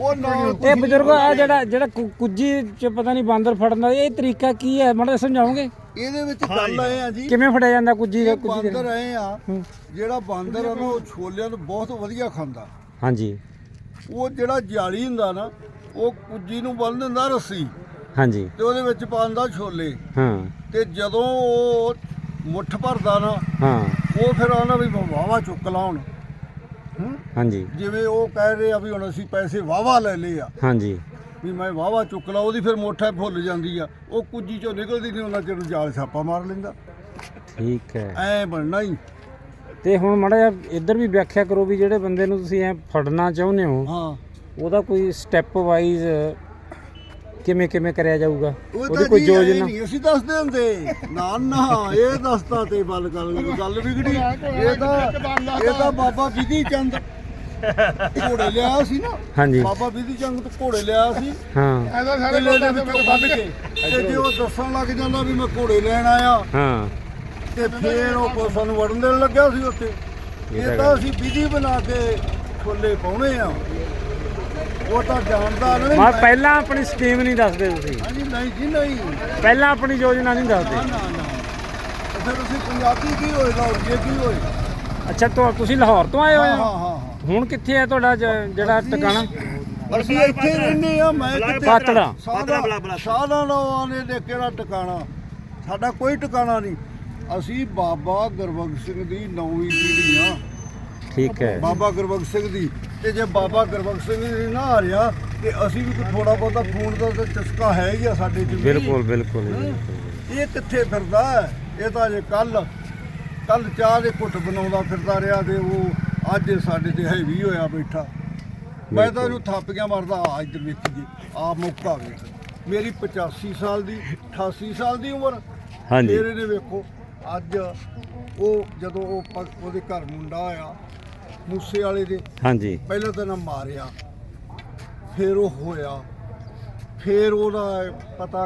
ਉਹ ਨਾਲ ਇਹ ਬਜ਼ੁਰਗ ਆ ਜਿਹੜਾ ਜਿਹੜਾ ਕੁ- ਕੁੱਜੀ ਚ ਪਤਾ ਨਹੀਂ ਬਾਂਦਰ ਫੜਨ ਦਾ ਇਹ ਤਰੀਕਾ ਕੀ ਹੈ? ਮਾੜਾ ਜਿਹਾ ਸਮਝਾਓਗੇ? ਇਹਦੇ ਵਿੱਚ ਗੱਲ ਆਏ ਆ ਜੀ। ਕਿਵੇਂ ਫੜਿਆ ਜਾਂਦਾ ਕੁੱਜੀ ਦਾ ਇਹ ਕੁੱਜੀ ਦੇ ਬਾਂਦਰ ਆਏ ਆ ਹੂੰ। ਜਿਹੜਾ ਬਾਂਦਰ ਆ ਨਾ ਉਹ ਛੋਲਿਆਂ ਨੂੰ ਬਹੁਤ ਵਧੀਆ ਖਾਂਦਾ। ਹਾਂਜੀ। ਉਹ ਜਿਹੜਾ ਜਾਲੀ ਹੁੰਦਾ ਨਾ ਉਹ ਕੁੱਜੀ ਨੂੰ ਬੰਨ ਦਿੰਦਾ ਰੱਸੀ। ਹਾਂਜੀ। ਤੇ ਉਹਦੇ ਵਿੱਚ ਪਾਉਂਦਾ ਛੋਲੇ। ਹਾਂ। ਤੇ ਜਦੋਂ ਉਹ ਮੁੱਠ ਭਰਦਾ ਨਾ ਹਾਂ। ਉਹ ਫਿਰ ਆਣਾ ਵੀ ਵਾਵਾ ਚੁੱਕ ਲਾ ਹੁਣ ਹੂੰ? ਹਾਂਜੀ। ਜਿਵੇਂ ਉਹ ਕਹਿ ਰਹੇ ਆ ਵੀ ਹੁਣ ਅਸੀਂ ਪੈਸੇ ਵਾਵਾ ਲੈ ਲਏ ਆ। ਹਾਂਜੀ। ਵੀ ਮੈਂ ਵਾਵਾ ਚੁੱਕ ਲਾ ਉਹਦੀ ਫਿਰ ਮੋਠਾ ਭੁੱਲ ਜਾਂਦੀ ਆ। ਉਹ ਕੁੱਜੀ ਚੋਂ ਨਿਕਲਦੀ ਨਹੀਂ ਉਹਨਾਂ ਚਿਰ ਨੂੰ ਜਾਲ ਛਾਪਾ ਮਾਰ ਲੈਂਦਾ। ਠੀਕ ਹੈ। ਐ ਬਣਨਾ ਹੀ। ਤੇ ਹੁਣ ਮਾੜਾ ਜਿਹਾ ਇੱਧਰ ਵੀ ਵਿਆਖਿਆ ਕਰੋ ਵੀ ਜਿਹੜੇ ਬੰਦੇ ਨੂੰ ਤੁਸੀਂ ਐ ਫੜਨਾ ਚਾਹੁੰਦੇ ਹੋ ਹਾਂ। ਉਹਦਾ ਕੋਈ ਸਟੈਪ ਵਾਈਜ਼ ਕਿਵੇਂ ਕਿਵੇਂ ਕਰਿਆ ਜਾਊਗਾ? ਉਹ ਉਹਦੀ ਕੋਈ ਯੋਜਨਾ ਨਹੀਂ ਅਸੀਂ ਦੱਸਦੇ ਹੁੰਦੇ। ਨਾ ਨਾ ਇਹ ਦੱਸਤਾ ਤੇ ਗੱਲ ਗੱਲ ਗੱਲ ਵਿਗੜੀ। ਇਹ ਤਾਂ ਇਹ ਤਾਂ। ਬਾਬਾ ਵਿਧੀ ਚੰਦ ਘੋੜੇ ਲਿਆ ਸੀ ਨਾ। ਹਾਂਜੀ। ਬਾਬਾ ਵਿਧੀ ਚੰਦ ਤੋਂ ਘੋੜੇ ਲਿਆ ਸੀ। ਹਾਂ। ਐਦਾ ਸਾਰੇ ਲੋਕਾਂ ਦੇ ਵਿੱਚੋਂ ਵੱਢ ਕੇ ਤੇ ਜੇ ਉਹ ਦੱਸਣ ਲੱਗ ਜਾਂਦਾ ਵੀ ਮੈਂ ਘੋੜੇ ਲੈਣ ਆਇਆ ਹਾਂ। ਤੇ ਫੇਰ ਉਹ ਕੋ ਸਾਨੂੰ ਵੜਨ ਦੇਣ ਲੱਗਿਆ ਸੀ ਉੱਥੇ। ਇਹ ਤਾਂ ਅਸੀਂ ਵਿਧੀ ਬਣਾ ਕੇ ਛੋਲੇ ਪਾਉਣੇ ਆ। ਉਹ ਤਾਂ ਜਾਣਦਾ ਨਹੀਂ। ਮਾ ਪਹਿਲਾਂ ਆਪਣੀ ਸਕੀਮ ਨਹੀਂ ਦੱਸਦੇ ਤੁਸੀਂ। ਹਾਂਜੀ ਨਹੀਂ ਜੀ ਨਹੀਂ। ਪਹਿਲਾਂ ਆਪਣੀ ਯੋਜਨਾ ਨਹੀਂ ਦੱਸਦੇ ਨਾ ਨਾ। ਤੇ ਫਿਰ ਅਸੀਂ ਪੰਜਾਬੀ ਕੀ ਹੋਏਗਾ ਹੋਰ ਇਹ ਕੀ ਹੋਏ? ਅੱਛਾ ਤੁਹਾ- ਤੁਸੀਂ ਲਾਹੌਰ ਤੋਂ ਆਏ ਹੋਏ ਹਾਂ? ਹੋ ਹਾਂ ਹਾਂ। ਹੁਣ ਕਿੱਥੇ ਹੈ ਤੁਹਾਡਾ ਜ- ਜਿਹੜਾ ਟਿਕਾਣਾ? ਅਸੀਂ ਇੱਥੇ ਰਹਿੰਦੇ ਆ ਮੈਂ ਕਿਤੇ ਪਾਤੜਾ। ਸਾਦਾ ਸਾਦਾ ਲੋਆਂ ਨੇ ਦੇ ਕਿਹੜਾ ਟਿਕਾਣਾ? ਸਾਡਾ ਕੋਈ ਟਿਕਾਣਾ ਨਹੀਂ। ਅਸੀਂ ਬਾਬਾ ਗੁਰਬਖਸ਼ ਸਿੰਘ ਦੀ ਨੌਵੀਂ ਪੀੜ੍ਹੀ ਆ ਠੀਕ ਹੈ। ਬਾਬਾ ਗੁਰਬਖਸ਼ ਸਿੰਘ ਦੀ। ਤੇ ਜੇ ਬਾਬਾ ਗੁਰਬਖਸ਼ ਸਿੰਘ ਜੀ ਨਾ ਆ ਰਿਹਾ ਤੇ ਅਸੀਂ ਵੀ ਕੋਈ ਥੋੜਾ ਬਹੁਤਾ ਖੂਨ ਦਾ ਤਾਂ ਚਸਕਾ ਹੈ ਹੀ ਆ ਸਾਡੇ ਚ ਵੀ। ਬਿਲਕੁਲ ਬਿਲਕੁਲ। ਇਹ ਕਿੱਥੇ ਫਿਰਦਾ ਹੈ? ਇਹ ਤਾਂ ਜੇ ਕੱਲ ਕੱਲ ਚਾਹ ਦੇ ਘੁੱਟ ਬਣਾਉਂਦਾ ਫਿਰਦਾ ਰਿਹਾ ਤੇ ਉਹ ਅੱਜ ਸਾਡੇ ਤੇ ਹੈਵੀ ਹੋਇਆ ਬੈਠਾ ਮੈਂ ਤਾਂ ਇਹਨੂੰ ਥਾਪੀਆਂ ਮਾਰਦਾ ਆ ਇੱਧਰ ਵੇਖੀਏ ਆ ਮੌਕਾ ਵੇਖ ਮੇਰੀ 85 ਸਾਲ ਦੀ 88 ਸਾਲ ਦੀ ਉਮਰ ਹਾਂਜੀ ਫਿਰ ਇਹਨੇ ਵੇਖੋ ਅੱਜ ਉਹ ਜਦੋਂ ਉਹ ਪ- ਉਹਦੇ ਘਰ ਮੁੰਡਾ ਆਇਆ ਮੂਸੇ ਵਾਲੇ ਦੇ। ਹਾਂਜੀ। ਪਹਿਲਾਂ ਤਾਂ ਨਾ ਮਾਰਿਆ ਫਿਰ ਉਹ ਹੋਇਆ ਫਿਰ ਉਹਦਾ ਪਤਾ